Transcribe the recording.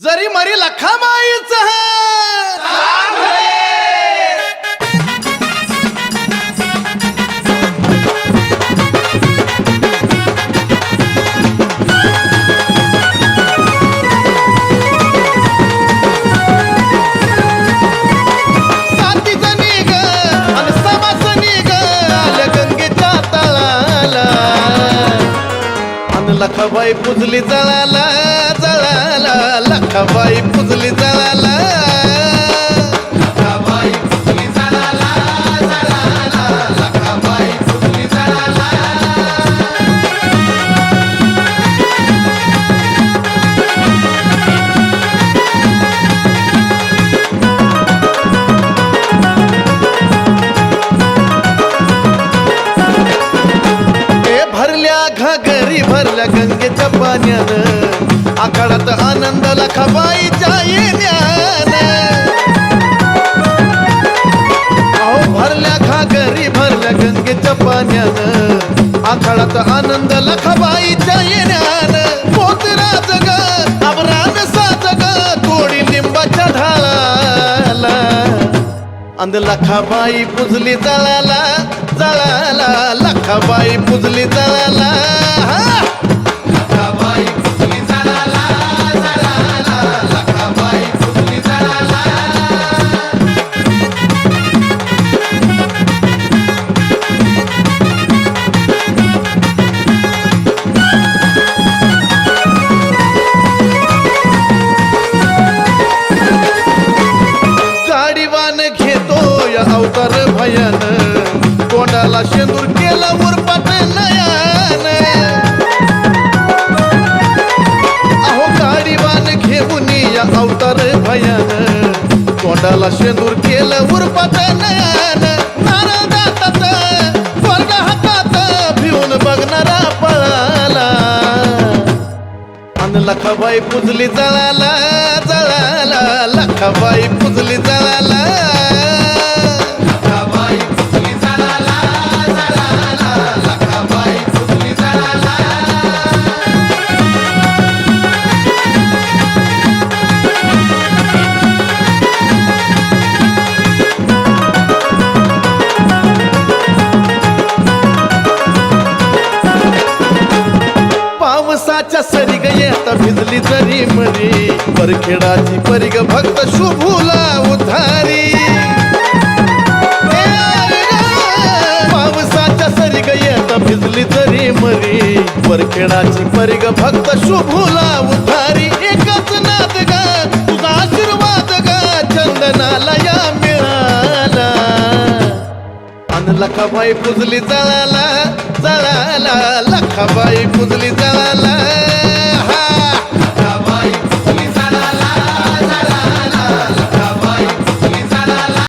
जरी मरी लखा माईच जणी लखाबाई पुजली जळाला जळा लखाबाई पुजली जळाला. भरल्या घागरी भरल्या गंगेच्या पाण्यानं. आखाडात आनंद लखाबाईच्या येण्यानं अहो भरल्या घागरी भरल्या गंगेच्या पाण्यानं आखाडात आनंद लखाबाईच्या येण्यानं पोतराज ग अबरान साज ग तोडी लिंबाच्या ढाळाला अंद लखाबाई पुजली जळाला जळाला लखाबाई पुजली जळाला. तर भयन. भयान तोंडाला शेंदूर केला उरपाट नयान. अहो गाडीवान घेऊन या अवतार भयन. तोंडाला शेंदूर केला उरपाट नयान. नारळ बघणारा अन लखाबाई पुजली जळाला जळाला. लखाबाई पुजली जळाला. पावसाच्या सरी ग येता भिजली जरी मरी परखेडाची परिग भक्त शुभूला उधारी. पावसाच्या सरी ग येता भिजली जरी मरी परखेडाची परिग भक्त शुभूला उधारी. एक लखाबाई पुजली जळाला जळाला लखाबाई पुजली जळाला.